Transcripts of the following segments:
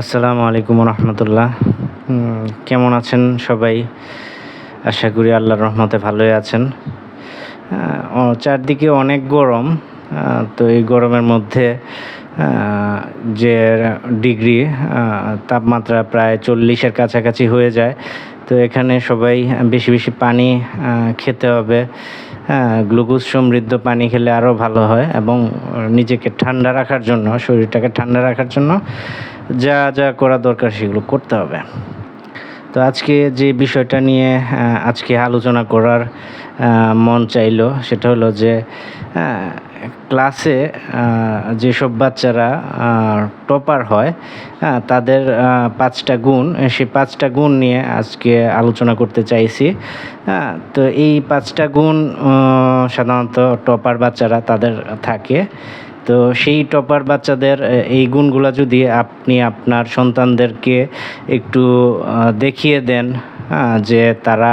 আসসালামু আলাইকুম রহমতুল্লাহ কেমন আছেন সবাই? আশা করি আল্লাহর রহমতে ভালোই আছেন। চারদিকে অনেক গরম। তো এই গরমের মধ্যে যে ডিগ্রি তাপমাত্রা প্রায় চল্লিশের কাছাকাছি হয়ে যায়। তো এখানে সবাই বেশি বেশি পানি খেতে হবে। হ্যাঁ গ্লুকোজ সমৃদ্ধ পানি খেলে আরও ভালো হয় এবং নিজেকে ঠান্ডা রাখার জন্য, শরীরটাকে ঠান্ডা রাখার জন্য যা যা করা দরকার সেগুলো করতে হবে। তো আজকে যে বিষয়টা নিয়ে আজকে আলোচনা করার মন চাইলো সেটা হলো যে ক্লাসে যেসব বাচ্চারা টপার হয় তাদের পাঁচটা গুণ সেই পাঁচটা গুণ নিয়ে আজকে আলোচনা করতে চাইছি। তো এই পাঁচটা গুণ সাধারণত টপার বাচ্চারা তাদের থাকে। তো সেই টপার বাচ্চাদের এই গুণগুলো যদি আপনি আপনার সন্তানদেরকে একটু দেখিয়ে দেন যে তারা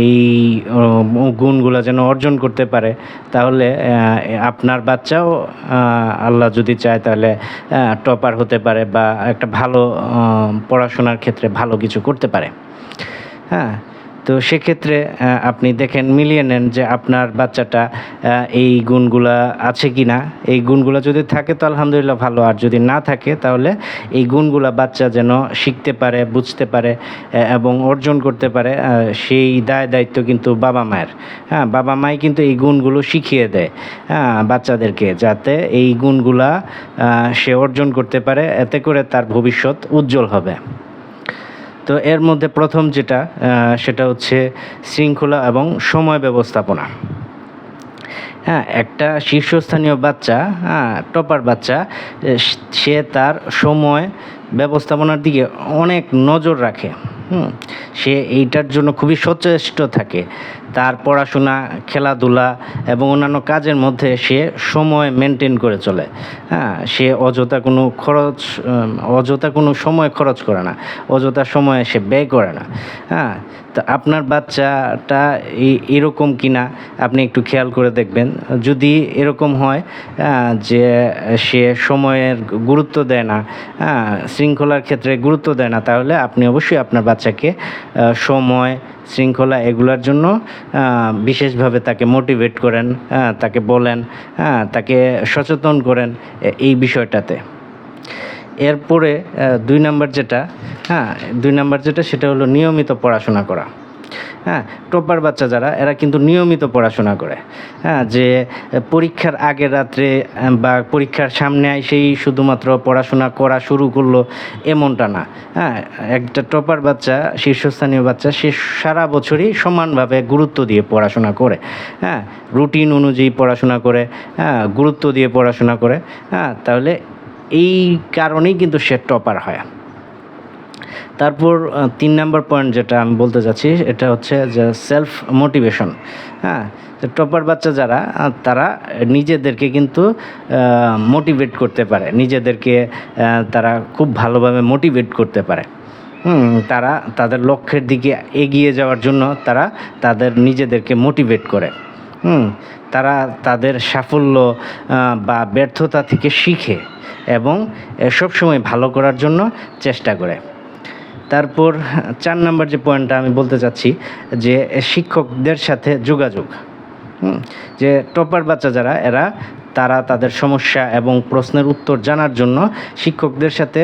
এই গুণগুলো যেন অর্জন করতে পারে। তাহলে আপনার বাচ্চাও আল্লাহ যদি চায় তাহলে টপার হতে পারে বা একটা ভালো পড়াশোনার ক্ষেত্রে ভালো কিছু করতে পারে। হ্যাঁ? তো সেক্ষেত্রে আপনি দেখেন, মিলিয়ে নেন যে আপনার বাচ্চাটা এই গুণগুলা আছে কি না এই গুণগুলো যদি থাকে, তো আলহামদুলিল্লাহ ভালো। আর যদি না থাকে, তাহলে এই গুণগুলা বাচ্চা যেন শিখতে পারে, বুঝতে পারে এবং অর্জন করতে পারে সেই দায় দায়িত্ব কিন্তু বাবা মায়ের। হ্যাঁ বাবা মাই কিন্তু এই গুণগুলো শিখিয়ে দেয় হ্যাঁ বাচ্চাদেরকে, যাতে এই গুণগুলা সে অর্জন করতে পারে, এতে করে তার ভবিষ্যৎ উজ্জ্বল হবে। তো এর মধ্যে প্রথম যেটা সেটা হচ্ছে শৃঙ্খলা এবং সময় ব্যবস্থাপনা। হ্যাঁ একটা শীর্ষস্থানীয় বাচ্চা হ্যাঁ টপার বাচ্চা সে তার সময় ব্যবস্থাপনার দিকে অনেক নজর রাখে। হুম, সে এইটার জন্য খুবই সচেষ্ট থাকে। তার পড়াশোনা খেলাধুলা এবং অন্যান্য কাজের মধ্যে সে সময় মেনটেন করে চলে। হ্যাঁ সে অযথা কোনো খরচ অযথা কোনো সময় খরচ করে না অযথা সময় সে ব্যয় করে না। হ্যাঁ তো আপনার বাচ্চাটা এরকম কিনা আপনি একটু খেয়াল করে দেখবেন। যদি এরকম হয় আহ, যে সে সময়ের গুরুত্ব দেয় না হ্যাঁ, শৃঙ্খলার ক্ষেত্রে গুরুত্ব দেয় না তাহলে আপনি অবশ্যই আপনার বাচ্চাকে সময় শৃঙ্খলা এগুলার জন্য বিশেষভাবে তাকে মোটিভেট করেন তাকে বলেন তাকে সচেতন করেন এই বিষয়টাতে। এরপরে দুই নাম্বার যেটা হ্যাঁ দুই নাম্বার যেটা, সেটা হলো নিয়মিত পড়াশোনা করা। হ্যাঁ টপার বাচ্চা যারা, এরা কিন্তু নিয়মিত পড়াশোনা করে। হ্যাঁ যে পরীক্ষার আগের রাত্রে বা পরীক্ষার সামনে এসেই শুধুমাত্র পড়াশোনা করা শুরু করল, এমনটা না। হ্যাঁ একটা টপার বাচ্চা, শীর্ষস্থানীয় বাচ্চা, সে সারা বছরই সমানভাবে গুরুত্ব দিয়ে পড়াশোনা করে। হ্যাঁ রুটিন অনুযায়ী পড়াশোনা করে হ্যাঁ গুরুত্ব দিয়ে পড়াশোনা করে। হ্যাঁ তাহলে এই কারণেই কিন্তু সে টপার হয়। তারপর তিন নাম্বার পয়েন্ট যেটা আমি বলতে চাচ্ছি এটা হচ্ছে যে সেলফ মোটিভেশন হ্যাঁ টপার বাচ্চা যারা তারা নিজেদেরকে কিন্তু মোটিভেট করতে পারে। নিজেদেরকে তারা খুব ভালোভাবে মোটিভেট করতে পারে। তারা তাদের লক্ষ্যের দিকে এগিয়ে যাওয়ার জন্য তারা তাদের নিজেদেরকে মোটিভেট করে। হুম, তারা তাদের সাফল্য বা ব্যর্থতা থেকে শিখে এবং সবসময় ভালো করার জন্য চেষ্টা করে। তারপর চার নাম্বার যে পয়েন্টটা আমি বলতে চাচ্ছি, যে শিক্ষকদের সাথে যোগাযোগ। যে টপার বাচ্চা যারা, এরা, তারা তাদের সমস্যা এবং প্রশ্নের উত্তর জানার জন্য শিক্ষকদের সাথে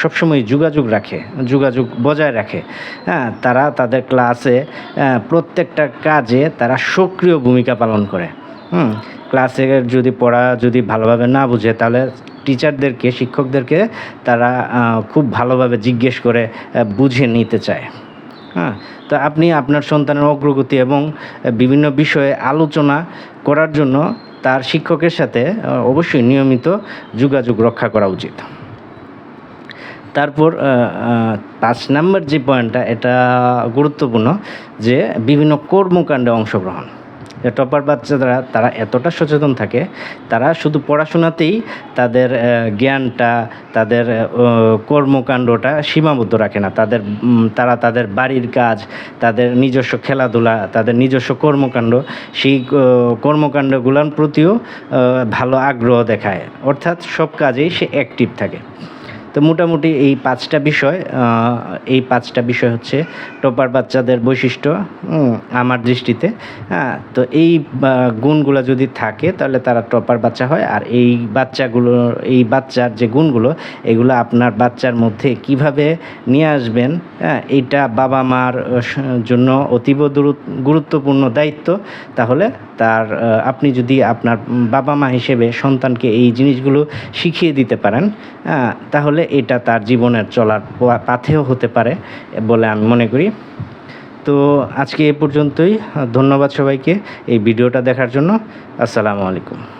সবসময় যোগাযোগ রাখে, যোগাযোগ বজায় রাখে। হ্যাঁ তারা তাদের ক্লাসে প্রত্যেকটা কাজে তারা সক্রিয় ভূমিকা পালন করে। হুম ক্লাসে যদি পড়া যদি ভালোভাবে না বুঝে, তাহলে টিচারদেরকে শিক্ষকদেরকে তারা খুব ভালোভাবে জিজ্ঞেস করে বুঝে নিতে চায়। হ্যাঁ তো আপনি আপনার সন্তানের অগ্রগতি এবং বিভিন্ন বিষয়ে আলোচনা করার জন্য তার শিক্ষকের সাথে অবশ্যই নিয়মিত যোগাযোগ রক্ষা করা উচিত। তারপর পাঁচ নাম্বার যে পয়েন্টটা এটা গুরুত্বপূর্ণ যে বিভিন্ন কর্মকাণ্ডে অংশগ্রহণ। টপার বাচ্চারা, তারা এতটা সচেতন থাকে, তারা শুধু পড়াশোনাতেই তাদের জ্ঞানটা, তাদের কর্মকাণ্ডটা সীমাবদ্ধ রাখে না। তাদের তারা তাদের বাড়ির কাজ, তাদের নিজস্ব খেলাধুলা, তাদের নিজস্ব কর্মকাণ্ড, সেই কর্মকাণ্ডগুলোর প্রতিও ভালো আগ্রহ দেখায়। অর্থাৎ সব কাজেই সে অ্যাক্টিভ থাকে। তো মোটামুটি এই পাঁচটা বিষয় এই পাঁচটা বিষয় হচ্ছে টপার বাচ্চাদের বৈশিষ্ট্য আমার দৃষ্টিতে হ্যাঁ তো এই গুণগুলো যদি থাকে তাহলে তারা টপার বাচ্চা হয়। আর এই বাচ্চাগুলো এই বাচ্চার যে গুণগুলো এগুলো আপনার বাচ্চার মধ্যে কীভাবে নিয়ে আসবেন হ্যাঁ এইটা বাবা মার জন্য অতীব গুরুত্বপূর্ণ দায়িত্ব। তাহলে তার আপনি যদি আপনার বাবা মা হিসেবে সন্তানকে এই জিনিসগুলো শিখিয়ে দিতে পারেন হ্যাঁ, তাহলে এটা তার জীবনের চলার পাথেও হতে পারে বলে আমি মনে করি। তো আজকে এ পর্যন্তই। ধন্যবাদ সবাইকে এই ভিডিওটা দেখার জন্য। আসসালামু আলাইকুম।